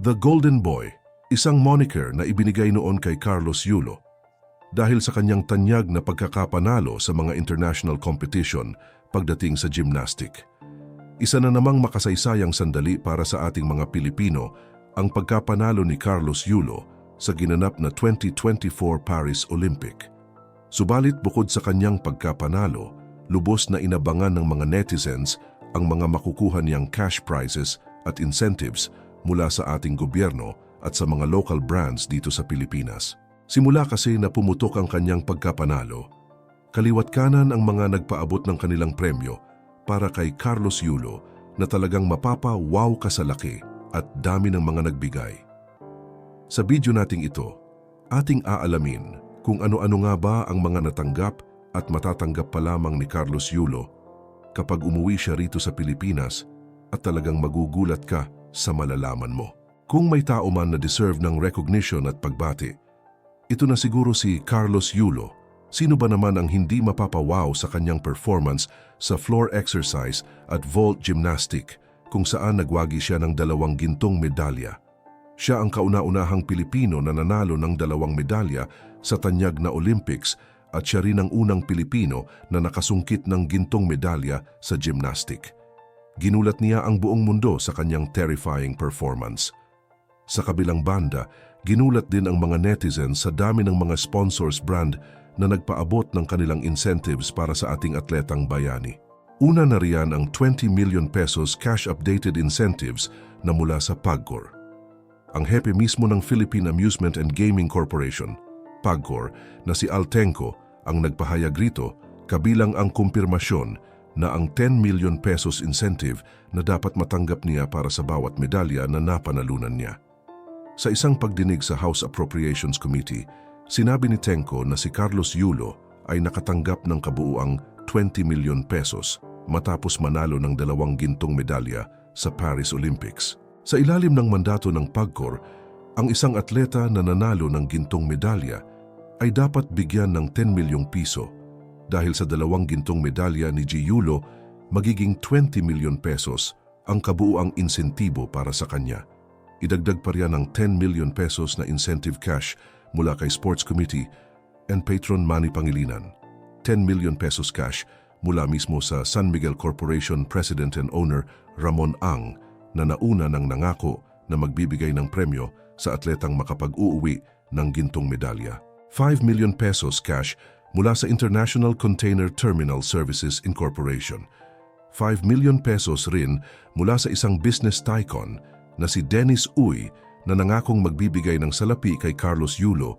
The Golden Boy, isang moniker na ibinigay noon kay Carlos Yulo dahil sa kanyang tanyag na pagkakapanalo sa mga international competition pagdating sa gymnastic. Isa na namang makasaysayang sandali para sa ating mga Pilipino ang pagkapanalo ni Carlos Yulo sa ginanap na 2024 Paris Olympic. Subalit bukod sa kanyang pagkapanalo, lubos na inabangan ng mga netizens ang mga makukuha niyang cash prizes at incentives mula sa ating gobyerno at sa mga local brands dito sa Pilipinas. Simula kasi na pumutok ang kanyang pagkapanalo, kaliwat kanan ang mga nagpaabot ng kanilang premyo para kay Carlos Yulo na talagang mapapa-wow ka sa laki at dami ng mga nagbigay. Sa video nating ito, ating aalamin kung ano-ano nga ba ang mga natanggap at matatanggap pa lamang ni Carlos Yulo kapag umuwi siya rito sa Pilipinas at talagang magugulat ka sa malalaman mo. Kung may tao man na deserve ng recognition at pagbati, ito na siguro si Carlos Yulo. Sino ba naman ang hindi mapapawaw sa kanyang performance sa floor exercise at vault gymnastic kung saan nagwagi siya ng dalawang gintong medalya. Siya ang kauna-unahang Pilipino na nanalo ng dalawang medalya sa tanyag na Olympics at siya rin ang unang Pilipino na nakasungkit ng gintong medalya sa gymnastic. Ginulat niya ang buong mundo sa kanyang terrifying performance. Sa kabilang banda, ginulat din ang mga netizens sa dami ng mga sponsors brand na nagpaabot ng kanilang incentives para sa ating atletang bayani. Una na riyan ang 20 million pesos cash updated incentives na mula sa PAGCOR. Ang hepe mismo ng Philippine Amusement and Gaming Corporation, PAGCOR, na si Altenco ang nagpahayag rito kabilang ang kumpirmasyon na ang 10 million pesos incentive na dapat matanggap niya para sa bawat medalya na napanalunan niya. Sa isang pagdinig sa House Appropriations Committee, sinabi ni Tenko na si Carlos Yulo ay nakatanggap ng kabuuang 20 million pesos matapos manalo ng dalawang gintong medalya sa Paris Olympics. Sa ilalim ng mandato ng PAGCOR, ang isang atleta na nanalo ng gintong medalya ay dapat bigyan ng 10 milyong piso dahil sa dalawang gintong medalya ni Giulo, magiging 20 milyon pesos ang kabuuang insentibo para sa kanya. Idagdag pa riyan ng 10 million pesos na incentive cash mula kay Sports Committee and Patron Manny Pangilinan. 10 million pesos cash mula mismo sa San Miguel Corporation President and Owner Ramon Ang na nauna ng nangako na magbibigay ng premyo sa atletang makapag-uuwi ng gintong medalya. 5 million pesos cash mula sa International Container Terminal Services Incorporation. 5 million pesos rin mula sa isang business tycoon na si Dennis Uy na nangakong magbibigay ng salapi kay Carlos Yulo.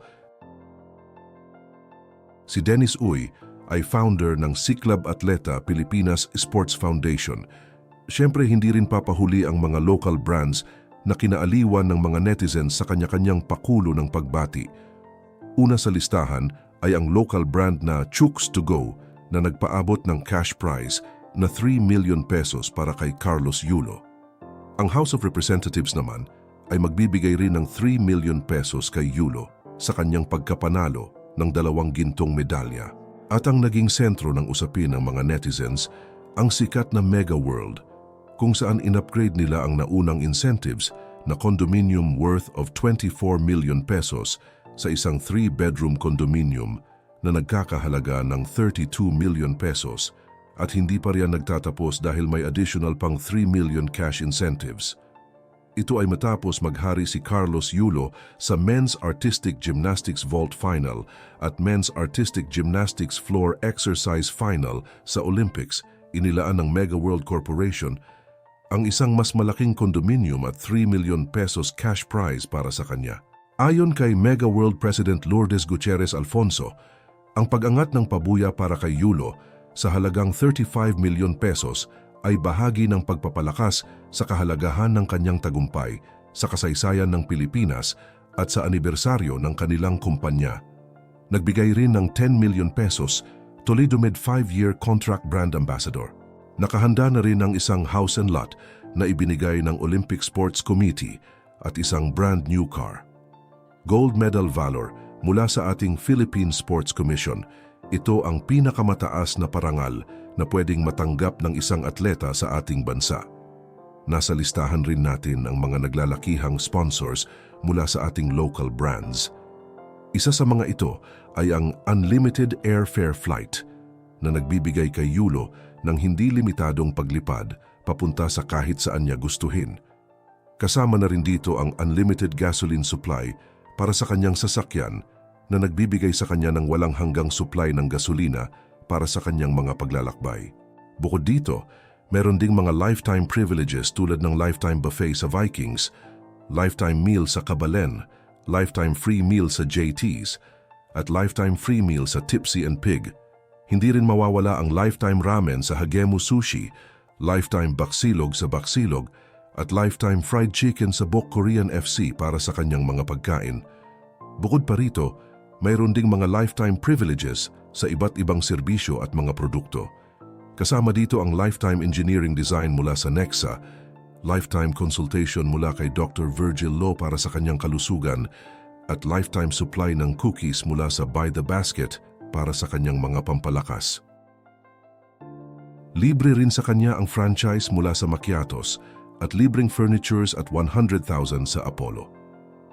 Si Dennis Uy ay founder ng Siklab Atleta Pilipinas Sports Foundation. Siyempre hindi rin papahuli ang mga local brands na kinaaliwan ng mga netizens sa kanya-kanyang pakulo ng pagbati. Una sa listahan ay ang local brand na Chooks to Go na nagpaabot ng cash prize na 3 million pesos para kay Carlos Yulo. Ang House of Representatives naman ay magbibigay rin ng 3 million pesos kay Yulo sa kanyang pagkapanalo ng dalawang gintong medalya. At ang naging sentro ng usapin ng mga netizens, ang sikat na Mega World, kung saan in-upgrade nila ang naunang incentives na condominium worth of 24 million pesos sa isang three-bedroom condominium na nagkakahalaga ng 32 million pesos at hindi pa riyan nagtatapos dahil may additional pang 3 million cash incentives. Ito ay matapos maghari si Carlos Yulo sa Men's Artistic Gymnastics Vault Final at Men's Artistic Gymnastics Floor Exercise Final sa Olympics, inilaan ng Mega World Corporation ang isang mas malaking condominium at 3 million pesos cash prize para sa kanya. Ayon kay Mega World President Lourdes Gutierrez Alfonso, ang pag-angat ng pabuya para kay Yulo sa halagang 35 million pesos ay bahagi ng pagpapalakas sa kahalagahan ng kanyang tagumpay sa kasaysayan ng Pilipinas at sa anibersaryo ng kanilang kumpanya. Nagbigay rin ng 10 million pesos Toledo Med 5-year contract brand ambassador. Nakahanda na rin ang isang house and lot na ibinigay ng Olympic Sports Committee at isang brand new car. Gold Medal Valor mula sa ating Philippine Sports Commission. Ito ang pinakamataas na parangal na pwedeng matanggap ng isang atleta sa ating bansa. Nasa listahan rin natin ang mga naglalakihang sponsors mula sa ating local brands. Isa sa mga ito ay ang Unlimited Airfare Flight na nagbibigay kay Yulo ng hindi limitadong paglipad papunta sa kahit saan niya gustuhin. Kasama na rin dito ang unlimited gasoline supply para sa kanyang sasakyan na nagbibigay sa kanya ng walang hanggang supply ng gasolina para sa kanyang mga paglalakbay. Bukod dito, meron ding mga lifetime privileges tulad ng lifetime buffet sa Vikings, lifetime meal sa Kabalen, lifetime free meal sa JT's, at lifetime free meal sa Tipsy and Pig. Hindi rin mawawala ang lifetime ramen sa Hagemu Sushi, lifetime baksilog sa Baksilog, at lifetime fried chicken sa Bok Korean FC para sa kanyang mga pagkain. Bukod pa rito, mayroon ding mga lifetime privileges sa iba't ibang serbisyo at mga produkto. Kasama dito ang lifetime engineering design mula sa Nexa, lifetime consultation mula kay Dr. Virgil Lo para sa kanyang kalusugan, at lifetime supply ng cookies mula sa Buy the Basket para sa kanyang mga pampalakas. Libre rin sa kanya ang franchise mula sa Macchiatos at libreng furnitures at 100,000 sa Apollo.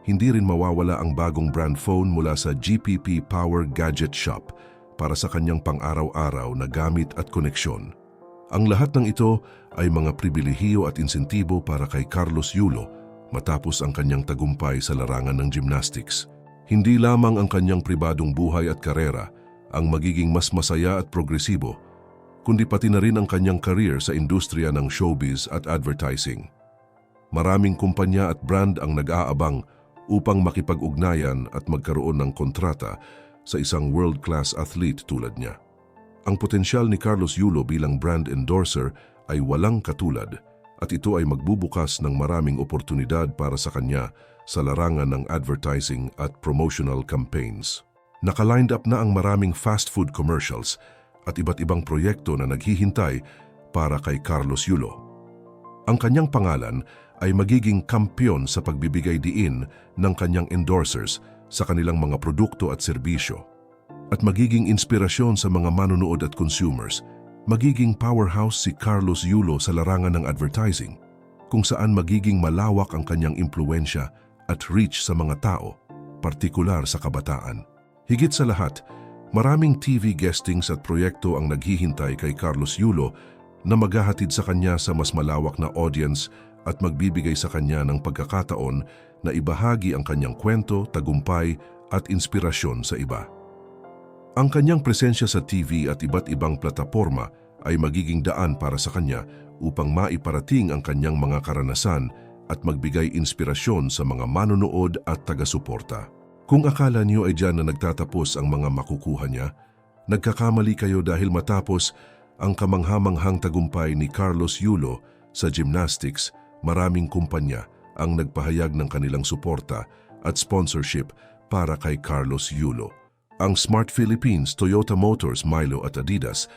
Hindi rin mawawala ang bagong brand phone mula sa GPP Power Gadget Shop para sa kanyang pang-araw-araw na gamit at koneksyon. Ang lahat ng ito ay mga pribilehiyo at insentibo para kay Carlos Yulo matapos ang kanyang tagumpay sa larangan ng gymnastics. Hindi lamang ang kanyang pribadong buhay at karera ang magiging mas masaya at progresibo, kundi pati na rin ang kanyang career sa industriya ng showbiz at advertising. Maraming kumpanya at brand ang nag-aabang upang makipag-ugnayan at magkaroon ng kontrata sa isang world-class athlete tulad niya. Ang potensyal ni Carlos Yulo bilang brand endorser ay walang katulad at ito ay magbubukas ng maraming oportunidad para sa kanya sa larangan ng advertising at promotional campaigns. Nakalined up na ang maraming fast food commercials at iba't ibang proyekto na naghihintay para kay Carlos Yulo. Ang kanyang pangalan ay magiging kampyon sa pagbibigay diin ng kanyang endorsers sa kanilang mga produkto at serbisyo at magiging inspirasyon sa mga manonood at consumers. Magiging powerhouse si Carlos Yulo sa larangan ng advertising kung saan magiging malawak ang kanyang impluensya at reach sa mga tao, partikular sa kabataan. Higit sa lahat, Maraming TV guestings at proyekto ang naghihintay kay Carlos Yulo na maghahatid sa kanya sa mas malawak na audience at magbibigay sa kanya ng pagkakataon na ibahagi ang kanyang kwento, tagumpay at inspirasyon sa iba. Ang kanyang presensya sa TV at iba't ibang plataporma ay magiging daan para sa kanya upang maiparating ang kanyang mga karanasan at magbigay inspirasyon sa mga manonood at taga-suporta. Kung akala niyo ay dyan na nagtatapos ang mga makukuha niya, nagkakamali kayo dahil matapos ang kamanghamanghang tagumpay ni Carlos Yulo sa gymnastics, maraming kumpanya ang nagpahayag ng kanilang suporta at sponsorship para kay Carlos Yulo. Ang Smart Philippines, Toyota Motors, Milo at Adidas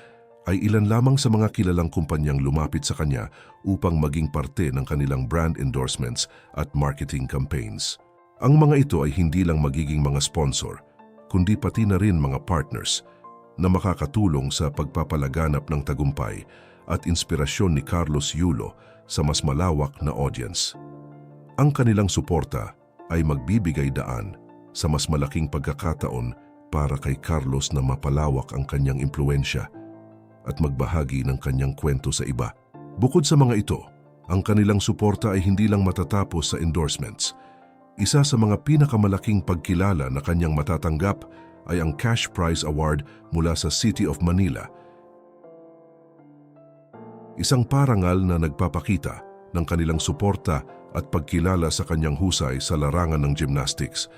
ay ilan lamang sa mga kilalang kumpanyang lumapit sa kanya upang maging parte ng kanilang brand endorsements at marketing campaigns. Ang mga ito ay hindi lang magiging mga sponsor, kundi pati na rin mga partners na makakatulong sa pagpapalaganap ng tagumpay at inspirasyon ni Carlos Yulo sa mas malawak na audience. Ang kanilang suporta ay magbibigay daan sa mas malaking pagkakataon para kay Carlos na mapalawak ang kanyang impluensya at magbahagi ng kanyang kwento sa iba. Bukod sa mga ito, ang kanilang suporta ay hindi lang matatapos sa endorsements – isa sa mga pinakamalaking pagkilala na kanyang matatanggap ay ang Cash Prize Award mula sa City of Manila. Isang parangal na nagpapakita ng kanilang suporta at pagkilala sa kanyang husay sa larangan ng gymnastics.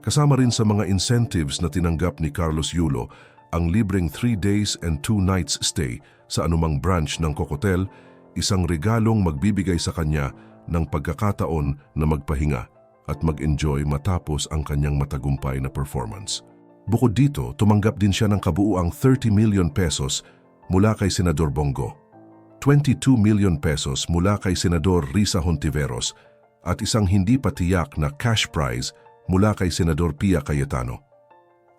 Kasama rin sa mga incentives na tinanggap ni Carlos Yulo ang libreng 3 days and 2 nights stay sa anumang branch ng Cocotel, isang regalong magbibigay sa kanya ng pagkakataon na magpahinga at mag-enjoy matapos ang kanyang matagumpay na performance. Bukod dito, tumanggap din siya ng kabuuang 30 million pesos mula kay Senador Bongo, 22 million pesos mula kay Senador Risa Hontiveros at isang hindi patiyak na cash prize mula kay Senador Pia Cayetano.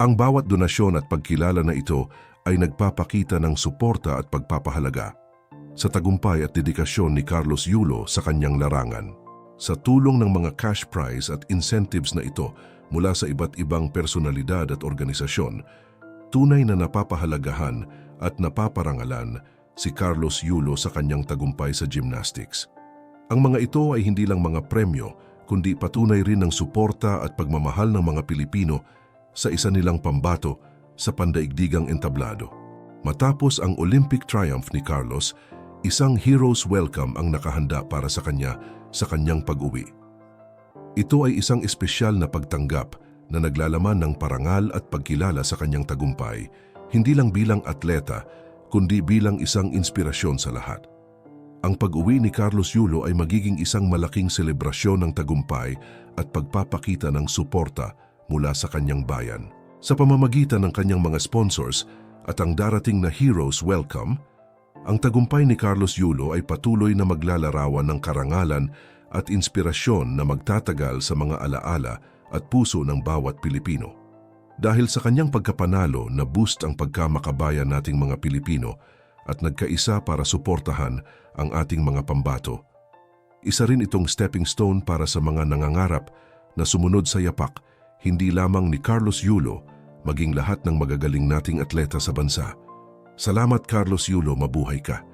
Ang bawat donasyon at pagkilala na ito ay nagpapakita ng suporta at pagpapahalaga. sa tagumpay at dedikasyon ni Carlos Yulo sa kanyang larangan. Sa tulong ng mga cash prize at incentives na ito mula sa iba't ibang personalidad at organisasyon, tunay na napapahalagahan at napaparangalan si Carlos Yulo sa kanyang tagumpay sa gymnastics. Ang mga ito ay hindi lang mga premyo, kundi patunay rin ng suporta at pagmamahal ng mga Pilipino sa isa nilang pambato sa pandaigdigang entablado. Matapos ang Olympic triumph ni Carlos, isang hero's welcome ang nakahanda para sa kanya sa kanyang pag-uwi. Ito ay isang espesyal na pagtanggap na naglalaman ng parangal at pagkilala sa kanyang tagumpay, hindi lang bilang atleta, kundi bilang isang inspirasyon sa lahat. Ang pag-uwi ni Carlos Yulo ay magiging isang malaking selebrasyon ng tagumpay at pagpapakita ng suporta mula sa kanyang bayan. Sa pamamagitan ng kanyang mga sponsors at ang darating na Heroes Welcome, ang tagumpay ni Carlos Yulo ay patuloy na maglalarawan ng karangalan at inspirasyon na magtatagal sa mga alaala at puso ng bawat Pilipino. Dahil sa kanyang pagkapanalo na boost ang pagkamakabayan nating mga Pilipino at nagkaisa para suportahan ang ating mga pambato. Isa rin itong stepping stone para sa mga nangangarap na sumunod sa yapak hindi lamang ni Carlos Yulo, maging lahat ng magagaling nating atleta sa bansa. Salamat Carlos Yulo, mabuhay ka.